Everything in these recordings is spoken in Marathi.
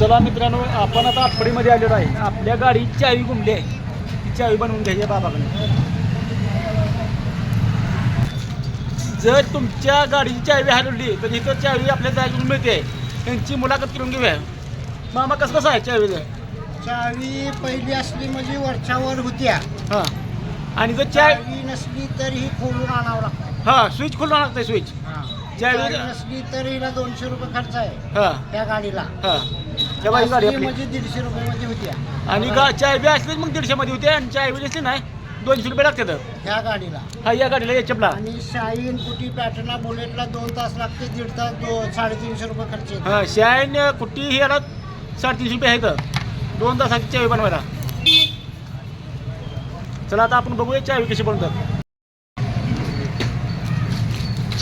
चला मित्रांनो आपण आता आठवडीमध्ये आलेलो आहे. आपल्या गाडीची चावी गुंडली आहे. ती चावी बनवून घ्यायची बाबाकडे. जर तुमच्या गाडीची चावी हरवली तर इथं चावी आपल्या जागेतून मिळते. त्यांची मुलाखत करून घेऊया. मामा कसं कसं आहे चावीचं? चावी पहिली असली म्हणजे वरच्यावर होत्या. हां. आणि जर चावी चावी नसली तर ही खोलून आणावं लागतं. हां स्विच खोलून लागतंय स्विच. चावी- चावी नसली तर हिला दोनशे रुपये खर्च आहे. हां. त्या गाडीला. हां. गाडी असली आपली. म्हणजे दीडशे रुपये मध्ये होत्या आणि गा चावी असलीच मग दीडशेमध्ये होते आणि चावी असली नाही. दोनशे रुपये लागतात ह्या गाडीला. हा या गाडीला या चपला आणि शाईन कुटी पॅटर्नला बुलेटला दोन तास लागते दीड तास दो साडेतीनशे रुपये खर्च येतो. हा शाईन कुठली ही याला साडेतीनशे रुपये आहेत. दोन तासाची चावी बनवायला. चला आता आपण बघूया चावी कशी बनवतात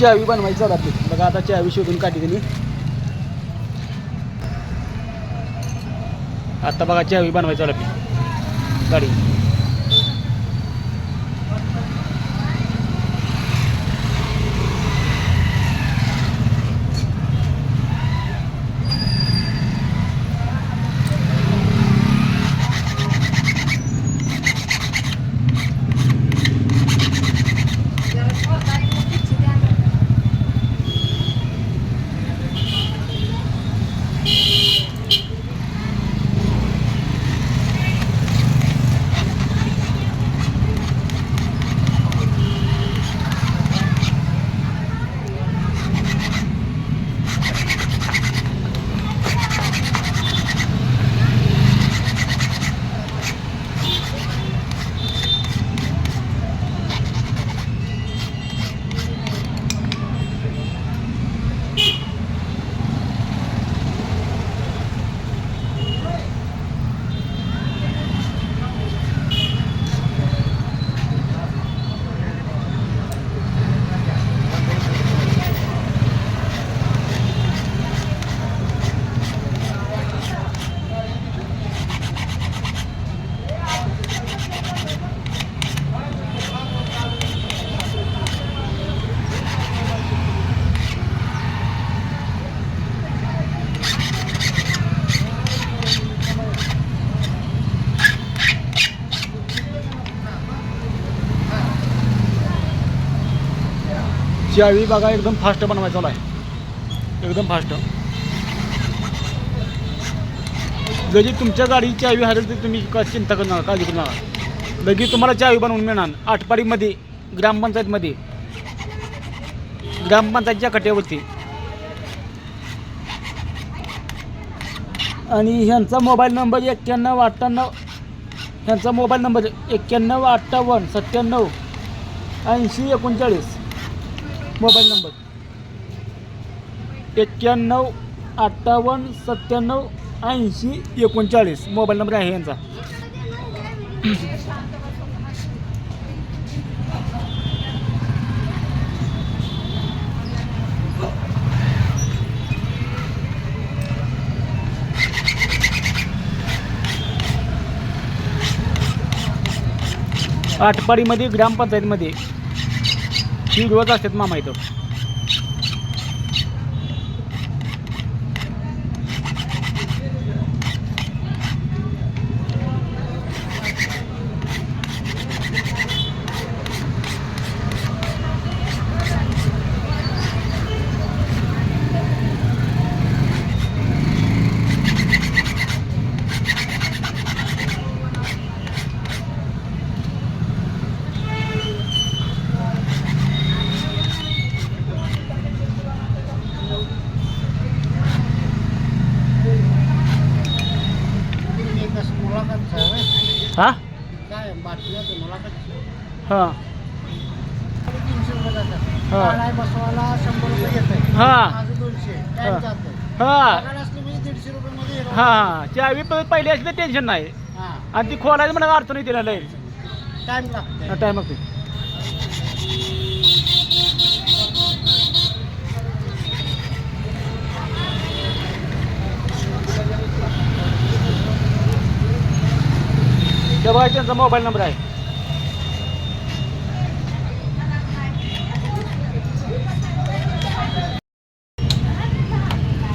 चावी बनवायची चला आपली. बघा आता चावी शोधून काढली त्यांनी. आता बघा चावी विमान व्हायचं आपली गाडी. चावी बघा एकदम फास्ट बनवायचा आहे. एकदम फास्ट. जरी तुमच्या गाडीची चावी हरेल तर तुम्ही का चिंता करू नका काळजी करू नका लगेच तुम्हाला चावी बनवून मिळणार आटपाडीमध्ये ग्रामपंचायतमध्ये ग्रामपंचायतच्या कट्यावरती आणि ह्यांचा मोबाईल नंबर एक्क्याण्णव अठ्ठ्याण्णव ह्यांचा मोबाईल नंबर एक्क्याण्णव अठ्ठावन्न सत्त्याण्णव ऐंशी एकोणचाळीस. Mobile number. एक्क्याण्णव अठ्ठावन्न सत्त्याण्णव ऐंशी एकोणचाळीस. मोबाईल नंबर आहे यांचा. आटपाडीमध्ये ग्रामपंचायतमध्ये ही रोज असतात मामा इथं एक असं मुलाखत आहे होय. हा? काय हां. तीनशे रुपये जातात. हा. काढाय बसवायला शंभर रुपये आहे हा. माझं दोनशे. हा. जातं? हा. पगार असली म्हणजे दीडशे रुपये मध्ये येणार. हां चावी प- पहिली असली तर टेन्शन नाही. हा. आणि ती खोलायचं म्हणा अडचण येते ना लय. टाइम लागतंय. टाईम लागते तेव्हा त्यांचा मोबाईल नंबर आहे.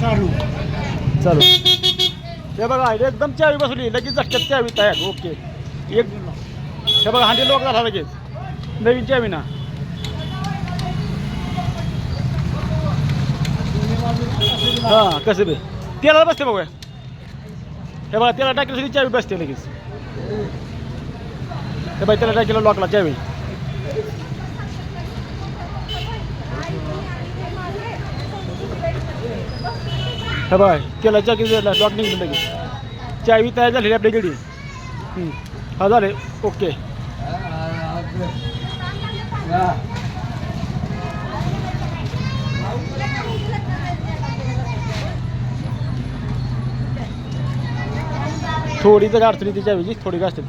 चालू. चालू. हे बघा एकदम चावी बसवली लगेच झटक्यात चावी तयार. ओके. एक हे बघा हांडी लोक झाला लगेच. नवीन चावी ना. हां कसं बे. तेला बसते बघा हे बघा त्याला टाकलं सगळी चावी बसते लगेच. हे बाई त्याला टाकलं लॉकला त्यावेळी. हे बाय केला चाकी लॉक निघून लगेच. चावी तयार झालेली आपल्या गडी हा झाले ओके. थोडी तर अडचणी ती चावीची थोडी का असते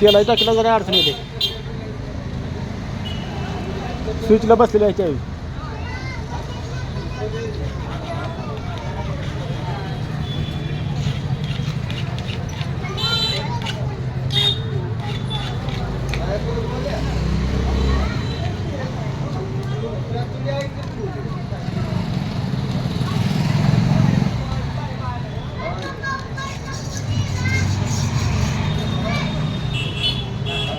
त्याला टाकीला जरा अडचण येते. स्विचला बसलेल्या आहे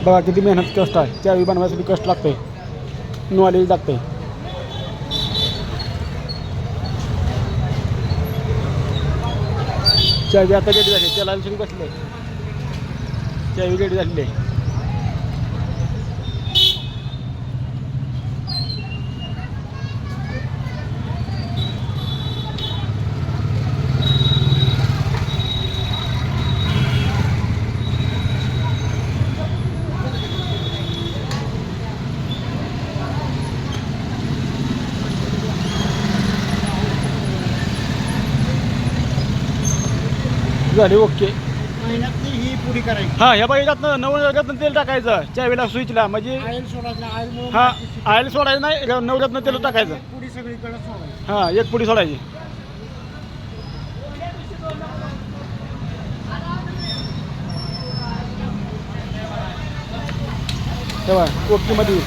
बघा किती मेहनत कष्ट आहे. चावी बनवायसाठी कष्ट लागते नॉलेज लागते चावी आता रेडी झाली. त्याला सुरू बसले चावी रेडी झालेली आहे. झाली ओके. ही पुरी करायची. हा ह्या बाई त्यातनं नऊ रत्न तेल टाकायचं चावीला स्विचला म्हणजे आयल सोडायचं आयल हा आयल सोडायचं नाही नवरत्न तेल टाकायचं. पुरी सगळीकडे सोडायची. हा एक पुडी सोडायची. तेव्हा ओके मध्ये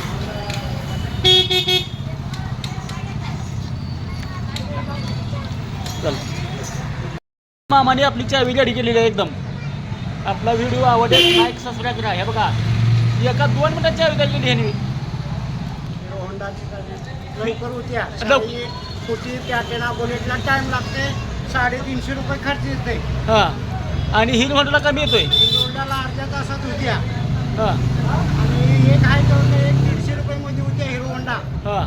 चल मामाने आपली चावी गाडी केलेली आहे एकदम. आपला व्हिडिओ आवडेल. लाईक सबस्क्राईब करा. हे बघा. एका दोन मिनिटात चावी काढलेली ह्याने. हिरो होंडाची गाडी लवकर होत्या लव- शाही, स्कूटी पॅटेना बुलेटला टाइम लागते साडेतीनशे रुपये खर्च येते हा. आणि हिरो होंडाला कमी येतोय. होंडाला अर्ध्या तासात होत्या हा. आणि एक आहे तो एक दीडशे रुपये मध्ये होत्या हिरो होंडा हा.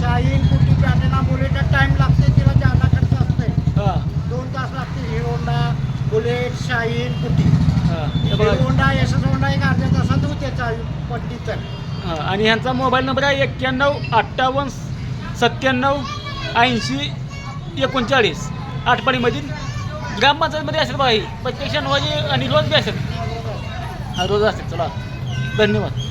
शाहीन कुटी पॅटेना बुलेटला टाइम लागते तिला जादा खर्च असते हा दोन तास लागते हिरो होंडा बुलेट शाहीन कुटी हा हे हिरो बघा. होंडा यशस होंडा एक अर्ध्या तासात होते चावी पट्टी तर आणि ह्यांचा मोबाईल नंबर आहे एक्क्याण्णव अठ्ठावन्न सत्त्याण्णव ऐंशी एकोणचाळीस. आठपाडीमधील ग्रामपंचायतमध्ये असेल बघा ही. प्रत्यक्ष नवाजी आणि रोज बी असेल. हा रोज असेल चला. धन्यवाद.